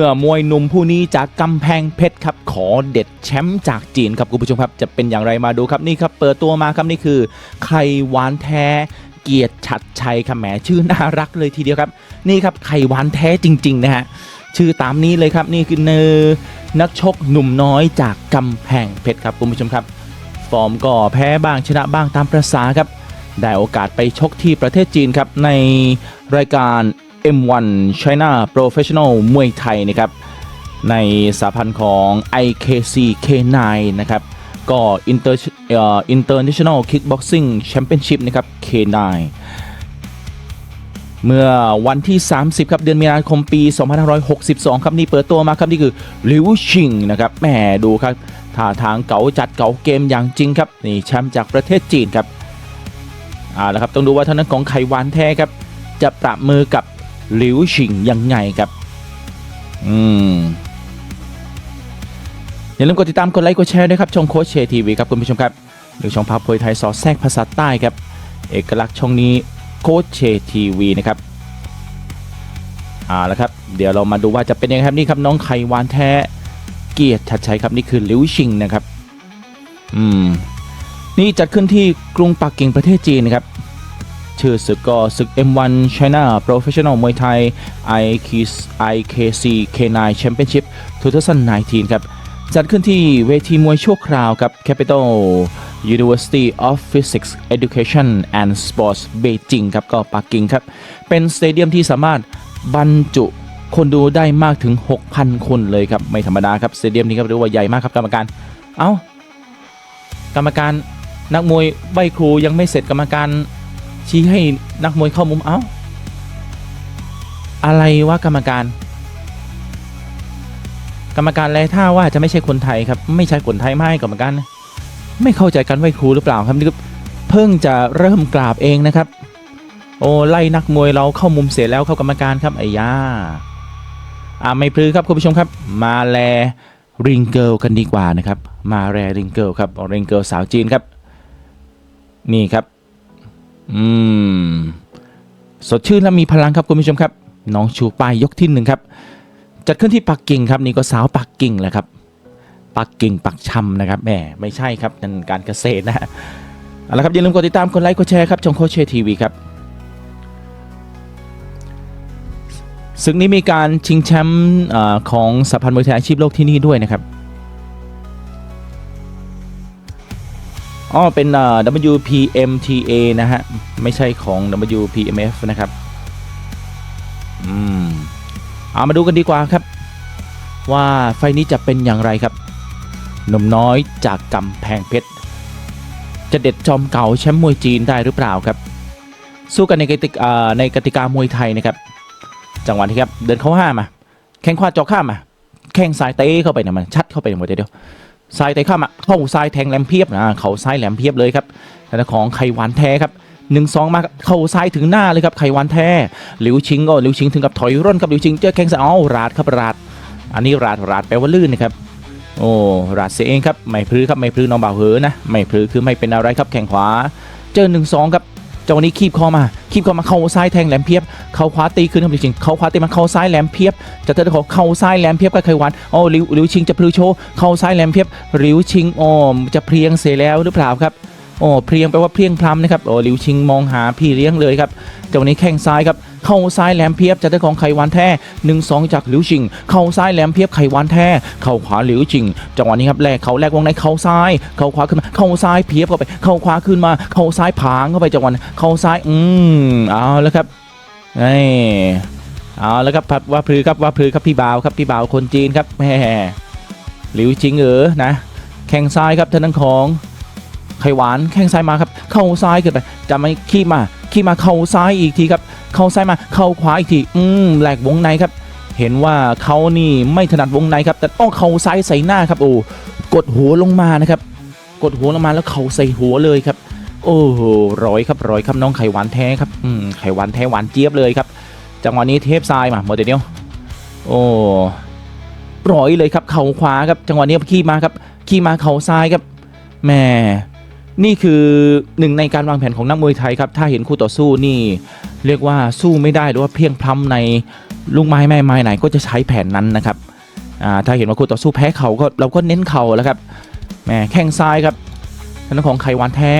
เมื่อมวยหนุ่มผู้นี้จากกำแพงเพชรครับขอเด็ดแชมป์จากจีนครับคุณผู้ชมครับจะเป็นอย่างไรมาดูครับนี่ครับเปิดตัวมาครับนี่คือไข่หวานแท้เกียรติชัดชัยครับแหมชื่อน่ารักเลยทีเดียวครับ นี่ครับไข่หวานแท้จริง ๆ นะฮะชื่อตามนี้เลยครับนี่คือเนอนักชกหนุ่มน้อยจากกำแพงเพชรครับคุณผู้ชมครับ ฟอร์มก็แพ้บ้างชนะบ้างตามประษาครับได้โอกาสไปชกที่ประเทศจีนครับในรายการ M1 China Professional มวยไทยนะครับในสาพันธ์ของ IKC K9 นะครับก็ Inter เอ่อ International Kickboxing Championship นะครับ K9 เมื่อวันที่ 30 ครับเดือนมีนาคมปี 2562 ครับนี่เปิดตัวมาครับนี่คือลิวชิงนะครับแหมดูครับท่าทางเก๋าจัดเก๋าเกมอย่างจริงครับนี่แชมป์จากประเทศจีนครับเอาละครับต้องดูว่าท่านั้นของไขหวานแท้ครับจะปรับมือกับ หลิวชิงยังไงครับ อืมอย่าลืมกดติดตามกดไลค์กดแชร์ด้วยครับช่องโค้ชเชทีวีครับคุณผู้ชมครับ หรือช่องพับพวยไทยสอดแทรกภาษาใต้ครับ เอกลักษณ์ช่องนี้โค้ชเชทีวีนะครับเอาละครับ เดี๋ยวเรามาดูว่าจะเป็นยังไงครับนี่ครับน้องไข่หวานแท้เกียรติชัดชัยครับนี่คือหลิวชิงนะครับ อืม นี่จัดขึ้นที่กรุงปักกิ่งประเทศจีนนะครับ ชื่อศึกก็ศึก M1 China Professional มวยไทย IKC K9 Championship 2019 ครับ จัดขึ้นที่เวทีมวยชั่วคราวกับ Capital University of Physics Education and Sports Beijing ครับก็ปักกิ่งครับ เป็นสเตเดียมที่สามารถบรรจุคนดูได้มากถึง 6,000 คนเลยครับ ไม่ธรรมดาครับสเตเดียมนี้ครับเรียกว่าใหญ่มากครับกรรมการ เอ้ากรรมการนักมวยใบครูยังไม่เสร็จกรรมการ ชี้ให้นักมวยเข้ามุมเอ้า อะไรวะกรรมการ กรรมการแลท่าว่าจะไม่ใช่คนไทยครับ ไม่ใช่คนไทยไม่กรรมการไม่เข้าใจกันไหวครูหรือเปล่าครับนี่ก็เพิ่งจะเริ่มกราบเองนะครับ โอ้ไล่นักมวยเราเข้ามุมเสียแล้วเข้ากรรมการครับไอ้ย่าอ่าไม่พลือครับคุณผู้ชมครับ มาแลริงเกิลกันดีกว่านะครับ มาแลริงเกิลครับริงเกิลสาวจีนครับ นี่ครับ อืม สดชื่นและมีพลังครับคุณผู้ชมครับ น้องชูป้ายยกที่หนึ่งครับ จัดขึ้นที่ปักกิ่งครับนี่ก็สาวปักกิ่งแหละครับ ปักกิ่งปักชำนะครับแหมไม่ใช่ครับนั่นการเกษตรนะเอาละครับอย่าลืมกดติดตามกดไลค์กดแชร์ครับช่องโคชเชทีวีครับซึ่งนี้มีการชิงแชมป์ของสหพันธ์มวยไทยอาชีพโลกที่นี่ด้วยนะครับ อ๋อเป็น WPMTA นะฮะ ไม่ใช่ของ WPMF นะครับอืมเอามาดูกันดีกว่าครับ ว่าไฟนี้จะเป็นอย่างไรครับหนุ่มน้อยจากกำแพงเพชรจะเด็ดจอมเก่าแชมป์มวยจีนได้หรือเปล่าครับ สู้กันในกติกาในกติกามวยไทยนะครับ จังหวะที่ครับ เดินเข้าห้ามา แข้งขวาจาะข้ามมา แข้งซ้ายเตะเข้าไปเนี่ยมันชัดเข้าไปหมดเดียว ซ้ายเตะเข้ามาเข้าซ้ายแทงแหลมเพียบนะเขาซ้ายแหลมเพียบเลยครับทางของไขหวานแท้ครับหนึ่งสองมาเข้าซ้ายถึงหน้าเลยครับไขหวานแท้หลิวชิงก็หลิวชิงถึงกับถอยร่นครับหลิวชิงเจอแข้งซ้ายอ้าวราดครับราด อันนี้ราดราดแปลว่าลื่นนะครับโอ้ราดเสียเองครับไม่พลื้ครับไม่พลื้น้องบ่าวเหอนะไม่พลื้คือไม่เป็นอะไรครับแข่งขวา เจอหนึ่งสองครับ จังหวะนี้คีบข้อมาคีบข้อมาเข้าซ้ายแทงแหลมเพียบ เข้าขวาตีขึ้นครับลิวชิงเข้าขวาตีมาเข้าซ้ายแหลมเพียบจะเจอของเข้าซ้ายแหลมเพียบกับไขวันโอ้ลิวลิวชิงจะพลื้โชว์เข้าซ้ายแหลมเพียบลิวชิงโอ้จะเพลียงเสียแล้วหรือเปล่าครับโอ้เพลียงแปลว่าเพลียงพล้ำนะครับโอ้ลิวชิงมองหาพี่เลี้ยงเลยครับจังหวะนี้แข้งซ้ายครับ เข้าซ้ายแหลมเพียบจะได้ของไขวานแท้หนึ่งสองจากหลิวชิง เข้าซ้ายแหลมเพียบไขวานแท้เข้าขวาหลิวชิงจังหวะนี้ครับแลกเขาแลกวงในเข้าซ้าย เข้าขวาขึ้นมาเข้าซ้ายเพียบเข้าไป เข้าขวาขึ้นมา เข้าซ้ายผางเข้าไปจังหวะเข้าซ้ายอืมเอาแล้วครับไอ้เอาแล้วครับว่าพลือครับว่าพลือครับพี่บ่าวครับพี่บ่าวคนจีนครับแหมหลิวชิงเออนะแข้งซ้ายครับทางด้านของไขหวานแข้งซ้ายมาครับ เข้าซ้ายขึ้นไปจะไม่ขี้มาขี้มาเข้าซ้ายอีกทีครับ เข้าซ้ายมาเข้าขวาอีกทีอืมแหลกวงในครับ เห็นว่าเขานี่ไม่ถนัดวงในครับ แต่ต้องเข้าซ้ายใส่หน้าครับโอ้กดหัวลงมานะครับ กดหัวลงมาแล้วเข่าใส่หัวเลยครับ โอ้โหร้อยครับร้อยครับน้องไข่หวานแท้ครับอืมไข่หวานแท้หวานเจี๊ยบเลยครับจังหวะนี้เทปทรายมาโมเดลเดียวโอ้ร้อยเลยครับเข่าขวาครับจังหวะนี้ขี้มาครับขี้มาเข่าซ้ายครับแม่ นี่คือหนึ่งในการวางแผนของนักมวยไทยครับถ้าเห็นคู่ต่อสู้นี่ เรียกว่าสู้ไม่ได้หรือว่าเพียงพล้ำในลูกไม้แม่ไม้ไหนก็จะใช้แผนนั้นนะครับถ้าเห็นว่าคู่ต่อสู้แพ้เขาก็เราก็เน้นเข่าแล้วครับแหมแข้งซ้ายครับทางของไขวานแท้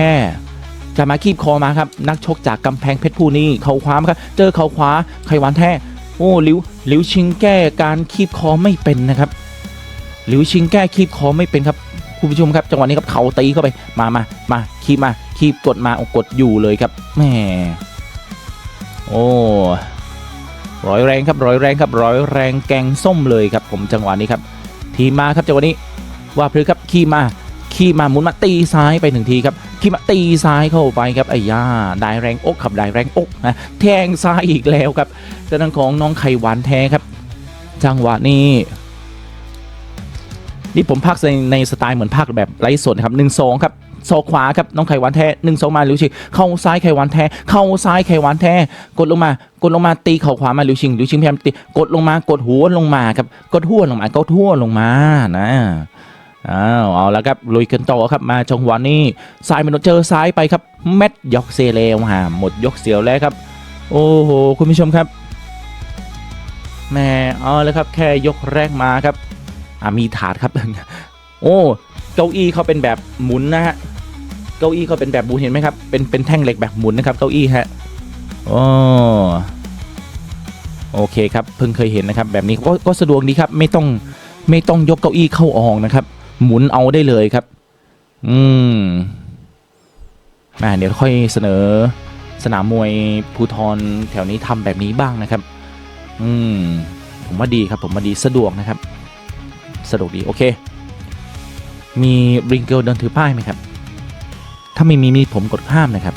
จะมาคีบคอมาครับนักชกจากกำแพงเพชรผู้นี้เข่าขวามาครับเจอเข่าขวาไขวานแท้โอ้ลิวลิวชิงแก้การคีบคอไม่เป็นนะครับ หลิวชิงแก้คีบคอไม่เป็นครับคุณผู้ชมครับจังหวะนี้ครับเขาตีเข้าไปมามามาคีบมาคีบกดมาอ้กดอยู่เลยครับแหมโอ้ร้อยแรงครับร้อยแรงครับร้อยแรงแกงส้มเลยครับ ผมจังหวะนี้ครับ ทีมาครับจังหวะนี้ว่าพฤกษ์ครับขี่มาขี่มาหมุนมาตีซ้ายไปหนึ่งทีครับขี่มาตีซ้ายเข้าไปครับไอ้ย่าได้แรงอกครับได้แรงอกนะแทงซ้ายอีกแล้วครับทางด้านของน้องไข่หวานแท้ครับ จังหวะนี้ นี่ผมพากในในสไตล์เหมือนพากแบบไร้สดนครับหนึ่งสองครับศอกขวาครับน้องไขวานแท้หนึ่งสองมาลิวชิงเข้าซ้ายไขวานแท้เข้าซ้ายไขวานแท้กดลงมากดลงมาตีเข่าขวามาลิวชิงลิวชิงพยายามตีกดลงมากดหัวลงมาครับกดหัวลงมากดหัวลงมานะอ้าวเอาแล้วครับลุยกันต่อครับมาจังหวะนี้ซ้ายมันเจอซ้ายไปครับเม็ดยกเซเลวหาหมดยกเสียวแล้วครับ โอ้โหคุณผู้ชมครับแม่เอาแล้วครับแค่ยกแรกมาครับ อ่ามีถาดครับ โอ้เก้าอี้เขาเป็นแบบหมุนนะฮะเก้าอี้เขาเป็นแบบหมุนเห็นไหมครับเป็นเป็นแท่งเหล็กแบบหมุนนะครับเก้าอี้ฮะโอ้โอเคครับเพิ่งเคยเห็นนะครับ แบบนี้ก็ก็สะดวกดีครับ ไม่ต้องไม่ต้องยกเก้าอี้เข้าออกนะครับ หมุนเอาได้เลยครับ อืมมาเดี๋ยวค่อยเสนอสนามมวยภูทรแถวนี้ทำแบบนี้บ้างนะครับ อืม ผมว่าดีครับ ผมว่าดีสะดวกนะครับ สะดวกดีโอเค มีริงเกิลเดินถือป้ายไหมครับ ถ้าไม่มีมีผมกดข้ามนะครับ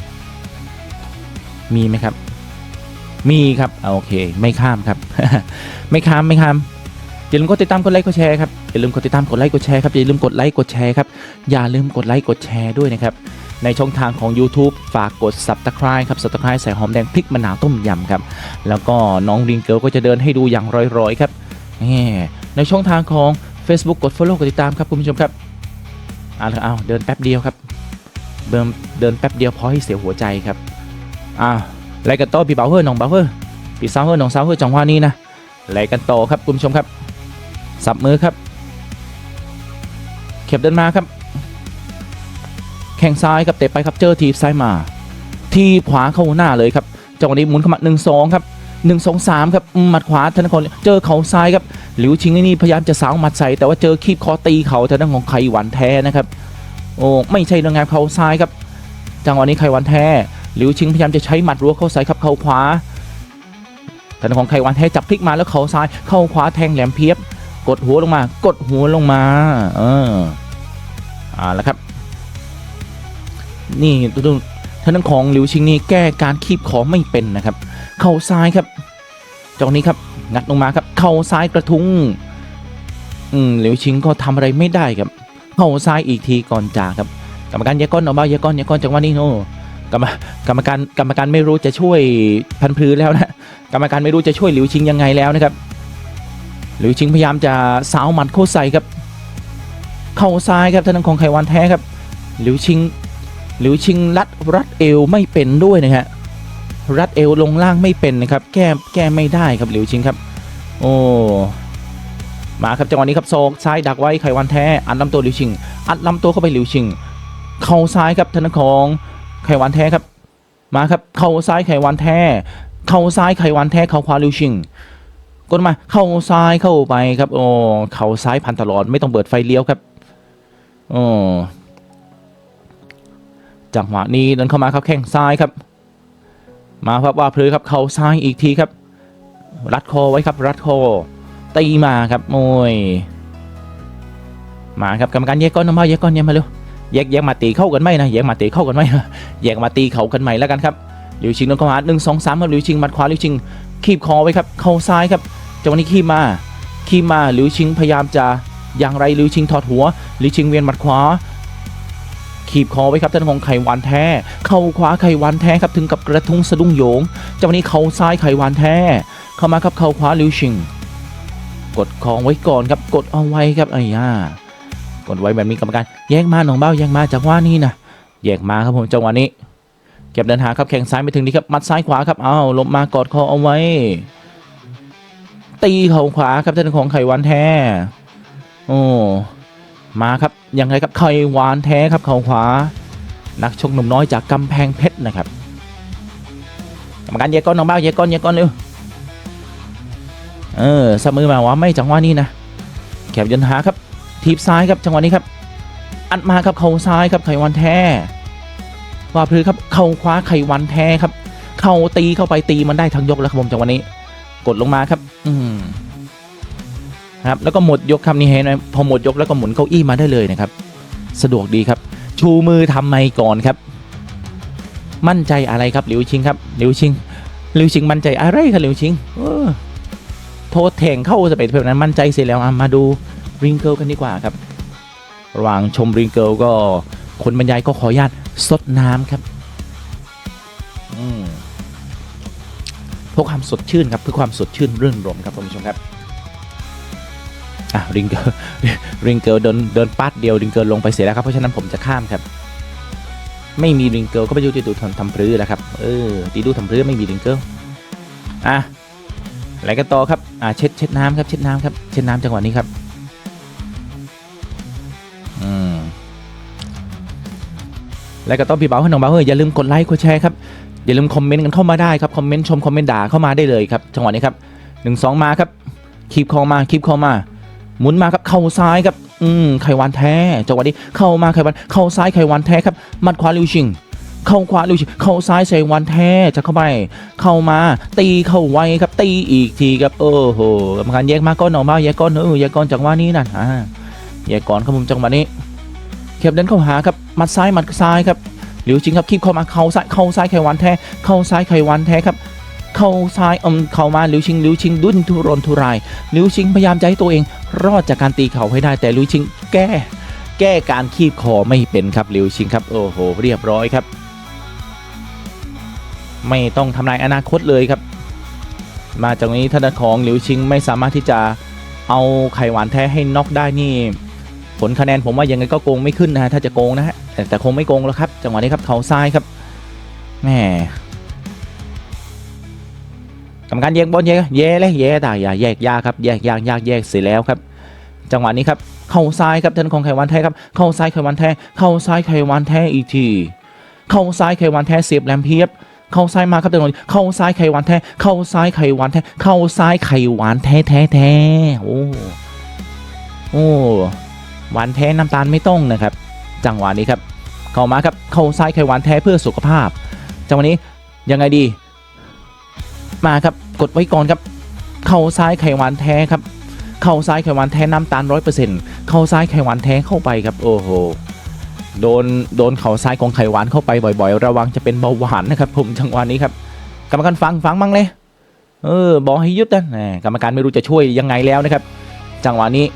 มีไหมครับ มีครับอโอเค ไม่ข้ามครับ ไม่ข้ามไม่ข้ามอย่าลืมกดติดตามกดไลค์กดแชร์ครับอย่าลืมกดติดตามกดไลค์กดแชร์ครับอย่าลืมกดไลค์กดแชร์ครับอย่าลืมกดไลค์กดแชร์ด้วยนะครับในช่องทางของ YouTube ฝากกด Subscribe ครับ Subscribe ใส่หอมแดงพริกมะนาวต้มยำครับ แล้วก็น้องริงเกิลก็จะเดินให้ดูอย่างร้อยๆครับในช่องทางของ Facebook กด Follow กดติดตามครับคุณผู้ชมครับเอาละเอาเดินแป๊บเดียวครับเดินเดินแป๊บเดียวพอให้เสียหัวใจครับอ้าวไล่กันต่อพี่เบาเฮอร์น้องเบาเฮอร์พี่สาวเฮอร์น้องสาวเฮอร์จังหวะนี้นะไล่กันต่อครับคุณผู้ชมครับสับมือครับเข็บเดินมาครับ แข้งซ้ายครับเตะไปครับเจอทีบซ้ายมา ทีขวาเข้าหน้าเลยครับจังหวะนี้หมุนเข้ามาหนึ่งสองครับ หนึ่งสองสามครับหมัดขวาธนครเจอเข่าซ้ายครับหลิวชิงนี่พยายามจะสาวหมัดใส่แต่ว่าเจอคีบคอตีเขาทางด้านของไขหวันแท้นะครับโอ้ไม่ใช่เรื่องงานเข่าซ้ายครับ จังหวะนี้ไขหวันแท้หลิวชิงพยายามจะใช้หมัดรัวเข้าใส่ครับเข่าขวาทางด้านของไขหวันแท้จับพลิกมาแล้วเข่าซ้ายเข้าขวาแทงแหลมเพียบ กดหัวลงมา กดหัวลงมา เอออ่าแล้วครับ นี่ดูดูท่านของหลิวชิงนี่แก้การคีบขอไม่เป็นนะครับ เข่าซ้ายครับจองนี้ครับงัดลงมาครับเข่าซ้ายกระทุ้งอืมหลิวชิงก็ทำอะไรไม่ได้ครับเข่าซ้ายอีกทีก่อนจ่าครับกรรมการยกก้อนเอาบ้ายกก้อนยกก้อนจังหวะนี้โน่กรรมกรรมการกรรมการไม่รู้จะช่วยพันพลือแล้วนะกรรมการไม่รู้จะช่วยหลิวชิงยังไงแล้วนะครับหลิวชิงพยายามจะสาวหมัดเข้าใส่ครับเข้าซ้ายครับทางด้านของไขวันแท้ครับหลิวชิงหลิวชิงรัดรัดเอวไม่เป็นด้วยนะฮะ รัดเอวลงล่างไม่เป็นนะครับ แก้แก้ไม่ได้ครับหลิวชิงครับ โอ้มาครับจังหวะนี้ครับศอกซ้ายดักไว้ไขวันแท้อัดลำตัวหลิวชิง อัดลำตัวเข้าไปหลิวชิง เข่าซ้ายครับทางด้านของไขวันแท้ครับ มาครับเข่าซ้ายไขวันแท้ เข่าซ้ายไขวันแท้เข่าขวาหลิวชิงกดมาเข้าซ้ายเข้าไปครับ โอ้เข่าซ้ายพันตลอดไม่ต้องเปิดไฟเลี้ยวครับโอ้จังหวะนี้เดินเข้ามาครับแข้งซ้ายครับ มาครับว่าพลือครับเขาซ้ายอีกทีครับ รัดคอไว้ครับรัดคอตีมาครับโอ้ยมาครับกรรมการแยกก้อนน้ำมาแยกก้อนแยมาเร็วแยกแยกมาตีเข้ากันไหมนะแยกมาตีเข้ากันไหมแยกมาตีเขากันใหม่แล้วกันครับหลิวชิงเดินเข้ามาหนึ่งสองสามครับหลิวชิงมัดขวาหลิวชิงคีบคอไว้ครับเข้าซ้ายครับจังหวะนี้คีบมาคีบมาหลิวชิงพยายามจะอย่างไรหลิวชิงถอดหัวหลิวชิงเวียนมัดขวา คีบคอไว้ครับท่านของไขหวานแท้ เข้าขวาไขหวานแท้ครับถึงกับกระทุ้งสะดุ้งโยงจังหวะนี้เข่าซ้ายไขหวานแท้ เข้ามาครับเข่าขวาลิวชิง กดคองไว้ก่อนครับกดเอาไว้ครับไอ้ย่ากดไว้แบบนี้กรรมการแยกมาหนองเบ้าแยกมาจากว่านี่นะแยกมาครับผมจังหวะนี้เก็บเดินหาครับแข้งซ้ายไปถึงนี้ครับมัดซ้ายขวาครับอ้าวลบมากอดคอเอาไว้ ตีเข่าขวาครับท่านของไขหวานแท้โอ้ มาครับยังไงครับไข่หวานแท้ครับเข่าขวา นักชกหนุ่มน้อยจากกำแพงเพชรนะครับกรรมการแยกก้อนน้องบ้าแยกก้อนแยกก้อนเร็วเออสมือมาว่าไม่จังหวะนี้นะแขบยนหาครับทีบซ้ายครับจังหวะนี้ครับ อัดมาครับเข่าซ้ายครับไข่วันแท้ว่าพลือครับเข่าขวาไข่วันแท้ครับ เข่าตีเข้าไปตีมันได้ทั้งยกแล้วครับผมจังหวะนี้ กดลงมาครับ ครับแล้วก็หมดยกครับนี่เห็นไหมพอหมดยกแล้วก็หมุนเก้าอี้มาได้เลยนะครับ สะดวกดีครับ ชูมือทำไมก่อนครับ มั่นใจอะไรครับหลิวชิงครับหลิวชิงหลิวชิงมั่นใจอะไรครับหลิวชิงเออโทษแทงเข้าสเปซแบบนั้นมั่นใจเสร็จแล้วมาดูริงเกิลกันดีกว่าครับระหว่างชมริงเกิลก็คนบรรยายก็ขออนุญาตซดน้ำครับอืมเพื่อความสดชื่นครับเพื่อความสดชื่นรื่นรมครับท่านผู้ชมครับ อะริงเกิลริงเกิลเดินเดินปัดเดียวริงเกิลลงไปเสียแล้วครับเพราะฉะนั้นผมจะข้ามครับ ไม่มีริงเกิลก็ไปดูที่ดูทำทำพรื้แล้วครับเออตีดูทำพรื้ไม่มีริงเกิลอะอะไรกันต่อครับอะเช็ดเช็ดน้ำครับเช็ดน้ำครับเช็ดน้ำจังหวะนี้ครับอืมแล้วก็ต้องพี่เบาให้น้องเบาเฮ้ยอย่าลืมกดไลค์กดแชร์ครับอย่าลืมคอมเมนต์กันเข้ามาได้ครับคอมเมนต์ชมคอมเมนต์ด่าเข้ามาได้เลยครับจังหวะนี้ครับหนึ่งสองมาครับคีบคอมาคีบคอมา หมุนมาครับ เข้าซ้ายครับ อืมไขวันแท้จังหวะนี้เข้ามาไขวันเข้าซ้ายไขวันแท้ครับมัดขวาลิวชิงเข้าขวาลิวชิงเข้าซ้ายใส่วันแท้จะเข้าไป เข้ามาตีเข้าไว้ครับ ตีอีกทีครับโอ้โหกรรมการแยกมาก้อนออกมาแยกก้อนเออแยกก้อนจังหวะนี้นั่นอ่าแยกก่อนครับผมจังหวะนี้เข็บเดินเข้าหาครับมัดซ้ายมัดซ้ายครับหลิวชิงครับคีบเข้ามาเข้าซ้ายเข้าซ้ายไขวันแท้เข้าซ้ายไขวันแท้ครับเข้าซ้ายอมเข้ามาหลิวชิงหลิวชิงดุนทุรนทุรายหลิวชิงพยายามจะให้ตัวเอง รอดจากการตีเข่าให้ได้แต่ลิวชิงแก้ แก้การคีบคอไม่เป็นครับลิวชิงครับโอ้โหเรียบร้อยครับ ไม่ต้องทำลายอนาคตเลยครับ มาจากนี้ท่านของหลิวชิงไม่สามารถที่จะเอาไข่หวานแท้ให้น็อกได้นี่ ผลคะแนนผมว่ายังไงก็โกงไม่ขึ้นนะฮะถ้าจะโกงนะฮะแต่คงไม่โกงแล้วครับ จังหวะนี้ครับเขาซ้ายครับแหม การแยกบอลแยกแย่เลยแย่ตายอย่าแยกยากครับแยกยากยากแยกเสร็จแล้วครับ จังหวะนี้ครับเข้าซ้ายครับท่านของไขวันแท้ครับเข้าซ้ายไขวันแท้เข้าซ้ายไขวันแท้อีกทีเข้าซ้ายไขวันแท้เสียบแหลมเพียบเข้าซ้ายมาครับท่านผู้ชมเข้าซ้ายไขวันแท้เข้าซ้ายไขวันแท้เข้าซ้ายไขวานแท้แท้แท้โอ้โอ้หวานแท้น้ำตาลไม่ต้องนะครับ จังหวะนี้ครับ เข้ามาครับเข้าซ้ายไขวานแท้เพื่อสุขภาพจังหวะนี้ยังไงดี มาครับ กดไว้ก่อนครับ เข้าซ้ายไขหวานแท้ครับ เข้าซ้ายไขหวานแท้น้ำตาลร้อยเปอร์เซ็นต์เข้าซ้ายไขหวานแท้เข้าไปครับโอ้โหโดนโดนเข่าซ้ายของไขหวานเข้าไปบ่อย ๆ ระวังจะเป็นเบาหวานนะครับ ผมจังหวะนี้ครับ กรรมการฟังฟังบ้างเลยเออบอกให้ยุดนะกรรมการไม่รู้จะช่วยยังไงแล้วนะครับ จังหวะนี้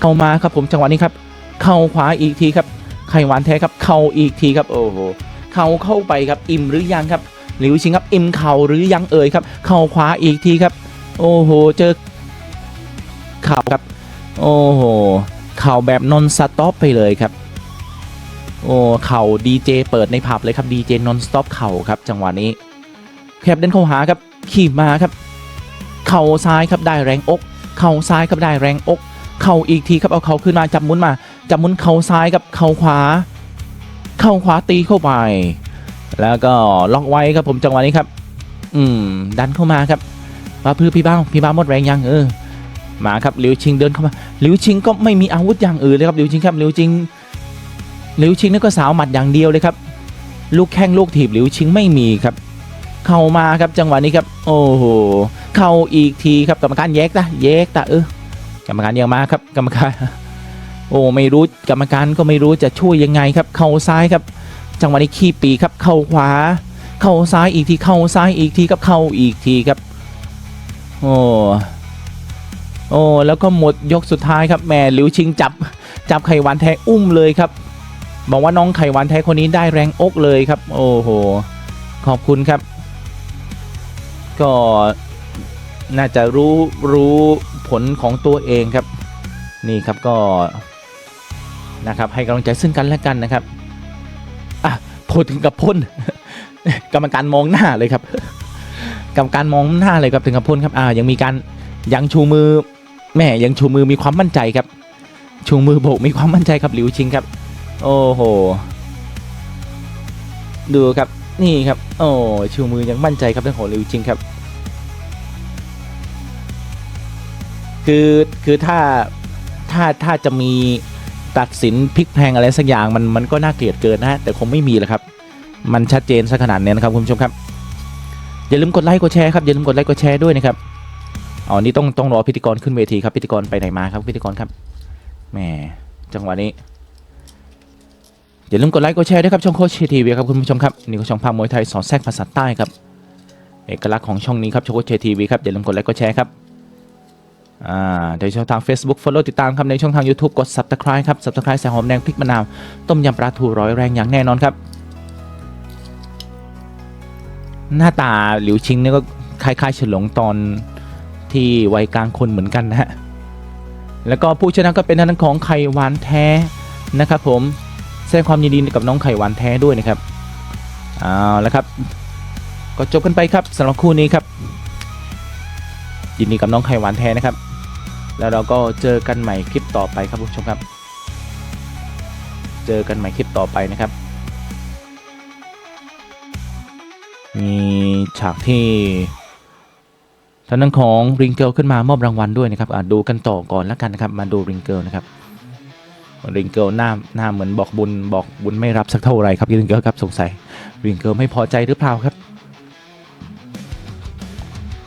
เข้ามาครับผมจังหวะนี้ครับ เข้าขวาอีกทีครับไขหวานแท้ครับ เข้าอีกทีครับโอ้โหเข้าเข้าไปครับอิ่มหรือยังครับ หลิวชิงครับอิมเข่าหรือยังเอ่ยครับ เข้าขวาอีกทีครับ โอ้โห เจอเข่าครับ โอ้โห เข่าแบบนอนสต็อปไปเลยครับ โอ้เข่าดีเจเปิดในผับเลยครับดีเจนอนสต็อปเข่าครับจังหวะนี้แคบเดินเข้าหาครับ ขี่มาครับ เข่าซ้ายครับได้แรงอก เข่าซ้ายครับได้แรงอก เข่าอีกทีครับเอาเข่าขึ้นมาจับมุนมาจับมุนเข่าซ้ายกับเข่าขวา เข่าขวาตีเข้าไป แล้วก็ล็อกไว้ครับผมจังหวะนี้ครับ อืม ดันเข้ามาครับป้าพื้พี่บ้าพี่บ้าหมดแรงยังเออมาครับหลิวชิงเดินเข้ามาหลิวชิงก็ไม่มีอาวุธอย่างอื่นเลยครับหลิวชิงครับหลิวชิงหลิวชิงนี่ก็สาวหมัดอย่างเดียวเลยครับ ลูกแข้งลูกถีบหลิวชิงไม่มีครับ เข้ามาครับจังหวะนี้ครับ โอ้โหเข้าอีกทีครับกรรมการแยกตะแยกตะเออกรรมการยังมาครับ กรรมการ โอ้ไม่รู้กรรมการก็ไม่รู้จะช่วยยังไงครับ เข้าซ้ายครับ จังหวะนี้ขี้ปีครับเข้าขวา เข้าซ้ายอีกทีเข้าซ้ายอีกทีครับเข้าอีกทีครับโอ้โอ้แล้วก็หมดยกสุดท้ายครับแม่หลิวชิงจับจับไขหวานแท้อุ้มเลยครับ บอกว่าน้องไขหวานแท้คนนี้ได้แรงอกเลยครับ โอ้โหขอบคุณครับ ก็น่าจะรู้รู้ผลของตัวเองครับ นี่ครับก็นะครับให้กำลังใจซึ่งกันและกันนะครับ อะพูดถึงกับพ่นกรรมการมองหน้าเลยครับ กรรมการมองหน้าเลยครับถึงกับพ่นครับอ่ายังมีการยังชูมือแม่ยังชูมือมีความมั่นใจครับ ชูมือโบกมีความมั่นใจครับหลิวชิงครับ โอ้โหดูครับนี่ครับ โอ้ชูมือยังมั่นใจครับเรื่องของหลิวชิงครับ คือคือถ้าถ้าถ้าจะมี ตัดสินพลิกแพงอะไรสักอย่างมันมันก็น่าเกลียดเกินนะฮะแต่คงไม่มีแหละครับ มันชัดเจนซะขนาดนี้นะครับคุณผู้ชมครับอย่าลืมกดไลค์กดแชร์ครับอย่าลืมกดไลค์กดแชร์ด้วยนะครับอ๋อนี่ต้องต้องรอพิธีกรขึ้นเวทีครับพิธีกรไปไหนมาครับพิธีกรครับแหมจังหวะนี้อย่าลืมกดไลค์กดแชร์ด้วยครับช่องโคชทีวีครับคุณผู้ชมครับนี่ก็ช่องพามวยไทยสอนแทรกภาษาใต้ครับเอกลักษณ์ของช่องนี้ครับช่องโคชทีวีครับอย่าลืมกดไลค์กดแชร์ครับ อ่าในช่องทาง Facebook Follow ติดตามครับ ในช่องทาง YouTube กด Subscribe ครับ Subscribe แสงหอมแดงพริกมะนาว ต้มยำปลาทูร้อยแรงอย่างแน่นอนครับ หน้าตาหลิวชิงนี่ก็คล้ายๆเฉลงตอนที่วัยกลางคนเหมือนกันนะฮะ แล้วก็ผู้ชนะก็เป็นทางด้านของไข่หวานแท้นะครับผมแสดงความยินดีกับน้องไข่หวานแท้ด้วยนะครับเอาแล้วครับ ก็จบกันไปครับสำหรับคู่นี้ครับ ยินดีกับน้องไข่หวานแท้นะครับ แล้วเราก็เจอกันใหม่คลิปต่อไปครับผู้ชมครับ เจอกันใหม่คลิปต่อไปนะครับ มีฉากที่ทางด้านของริงเกิลขึ้นมามอบรางวัลด้วยนะครับดูกันต่อก่อนแล้วกันนะครับ มาดูริงเกิลนะครับริงเกิลหน้าหน้าเหมือนบอกบุญบอกบุญไม่รับสักเท่าไหร่ครับริงเกิลครับสงสัยริงเกิลไม่พอใจหรือเปล่าครับ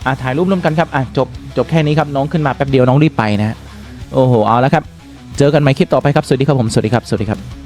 อะถ่ายรูปร่วมกันครับอะจบจบแค่นี้ครับน้องขึ้นมาแป๊บเดียวน้องรีบไปนะฮะโอ้โหเอาแล้วครับ เจอกันใหม่คลิปต่อไปครับสวัสดีครับผมสวัสดีครับสวัสดีครับ